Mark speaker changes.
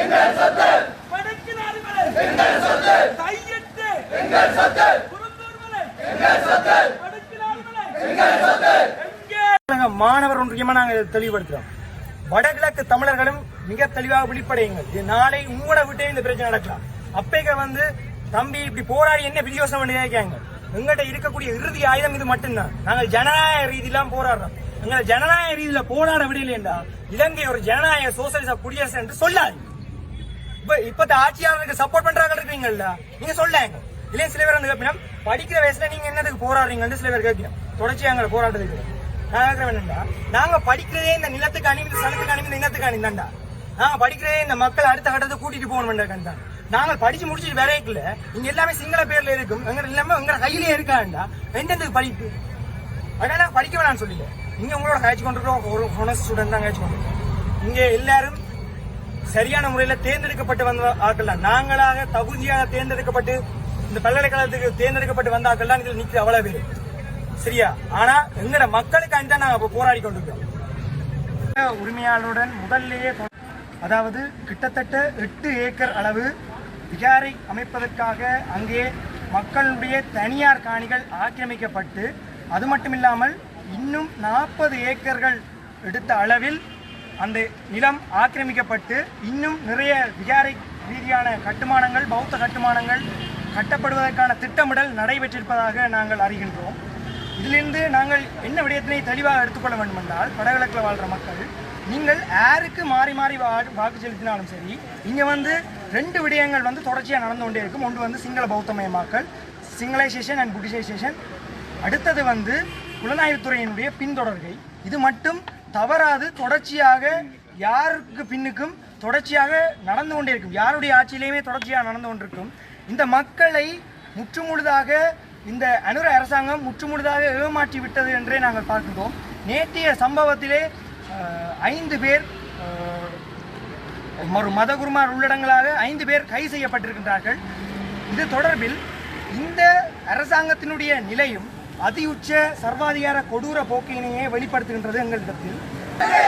Speaker 1: எங்கள் சொத்து எங்கள் சொத்து எங்கே? வடக்கும்
Speaker 2: மாணவர் ஒன்றியமா நாங்கள் இதை தெளிவுபடுத்துறோம். வடகிழக்கு தமிழர்களும் மிக தெளிவாக வெளிப்படையுங்கள். இது நாளை உங்களோட விட்டே இந்த பிரச்சனை நடக்கலாம். அப்பேக்க வந்து தம்பி இப்படி போராடி என்ன பிரியோசனம் பண்ணி கேட்காங்க எங்கள்கிட்ட இருக்கக்கூடிய இறுதி ஆயுதம் இது மட்டும்தான். நாங்கள் ஜனநாயக ரீதியெல்லாம் போராடுறோம். எங்களை ஜனநாயக ரீதியில போராட விடலையேண்டா இலங்கை ஒரு ஜனநாயக சோசியலிச குடியரசு என்று சொல்லாது. இப்ப இப்பத்த ஆட்சியாளருக்கு சப்போர்ட் பண்றாங்க இருக்கீங்கல்ல? நீங்க சொல்லாங்க. இல்லையா சில பேர் வந்து கேட்பீங்க படிக்கிற வயசுல நீங்க என்னதுக்கு போராடுறீங்கன்னு சில பேர் கேட்கணும் தொடர்ச்சியா எங்களை போராட்டத்துக்கு கேட்கிறேன் என்னண்டா நாங்க படிக்கிறதே இந்த நிலத்துக்கு அணிந்து சனத்துக்கு அனுப்பி இந்த இனத்துக்கு அணிந்தாண்டா. நாங்க படிக்கிறதே இந்த மக்கள் அடுத்த கட்டத்தை கூட்டிட்டு போகணும்டா நாங்கள் படிச்சு முடிச்சுட்டு வேலைக்குள்ள இங்க எல்லாமே சிங்கள பேர்ல இருக்கும். எங்க எல்லாமே எங்க கையிலே இருக்காண்டா. எந்தெந்த படிப்பு? அதனால படிக்க வேணாம்னு சொல்லல. நீங்க உங்களோட கழிச்சு கொண்டிருக்கோம் ஒரு ஹோனஸ் ஸ்டூடெண்ட் தான் கழிச்சு கொண்டிருக்கோம் இங்க எல்லாரும் சரியான முறையில தேர்ந்தெடுக்கப்பட்டு வந்த ஆட்கள் தான் நாங்களாக தகுதியாக தேர்ந்தெடுக்கப்பட்டு இந்த பல்கலைக்கழகத்துக்கு தேர்ந்தெடுக்கப்பட்டு வந்த ஆட்கள் தான் இதுல நிக்கிற அவ்வளவு பேர். சரியா? ஆனா எங்கட மக்களுக்கு தான் நாங்க இப்ப போராடி கொண்டிருக்கோம். உரிமையாளருடன் முதல்லையே அதாவது கிட்டத்தட்ட எட்டு ஏக்கர் அளவு விகாரை அமைப்பதற்காக அங்கே மக்களுடைய தனியார் காணிகள் ஆக்கிரமிக்கப்பட்டு அது மட்டுமில்லாமல் இன்னும் நாற்பது ஏக்கர்கள் எடுத்த அளவில் அந்த நிலம் ஆக்கிரமிக்கப்பட்டு இன்னும் நிறைய விகாரை ரீதியான கட்டுமானங்கள் பௌத்த கட்டுமானங்கள் கட்டப்படுவதற்கான திட்டமிடல் நடைபெற்றிருப்பதாக நாங்கள் அறிகின்றோம். இதிலிருந்து நாங்கள் என்ன விடயத்தினை தெளிவாக எடுத்துக்கொள்ள வேண்டும் என்றால் வடகிழக்கில் வாழ்கிற மக்கள் நீங்கள் யாருக்கு மாறி மாறி வா- வாக்கு செலுத்தினாலும் சரி இங்கே வந்து ரெண்டு விடயங்கள் வந்து தொடர்ச்சியாக நடந்து கொண்டே இருக்கும். ஒன்று வந்து சிங்கள பௌத்தமயமாக்கல் சிங்களைசேஷன் அண்ட் புட்டிசைசேஷன் அடுத்தது வந்து புலனாய்வுத்துறையினுடைய பின்தொடர்கை. இது மட்டும் தவறாது தொடர்ச்சியாக யாருக்கு பின்னுக்கும் தொடர்ச்சியாக நடந்து கொண்டே இருக்கும். யாருடைய ஆட்சியிலையுமே தொடர்ச்சியாக நடந்து கொண்டிருக்கும். இந்த மக்களை முற்றுமுழுதாக இந்த அனுர அரசாங்கம் முற்றுமுழுதாக ஏமாற்றி விட்டது என்றே நாங்கள் பார்க்கின்றோம். நேற்றைய சம்பவத்திலே ஐந்து பேர் ஒரு மதகுருமார் உள்ளடங்களாக ஐந்து பேர் கை செய்யப்பட்டிருக்கின்றார்கள். இது தொடர்பில் இந்த அரசாங்கத்தினுடைய நிலையும் அதியுச்ச சர்வாதிகார கொடூர போக்கினையே வெளிப்படுத்துகின்றது எங்களிடத்தில்
Speaker 1: எங்கே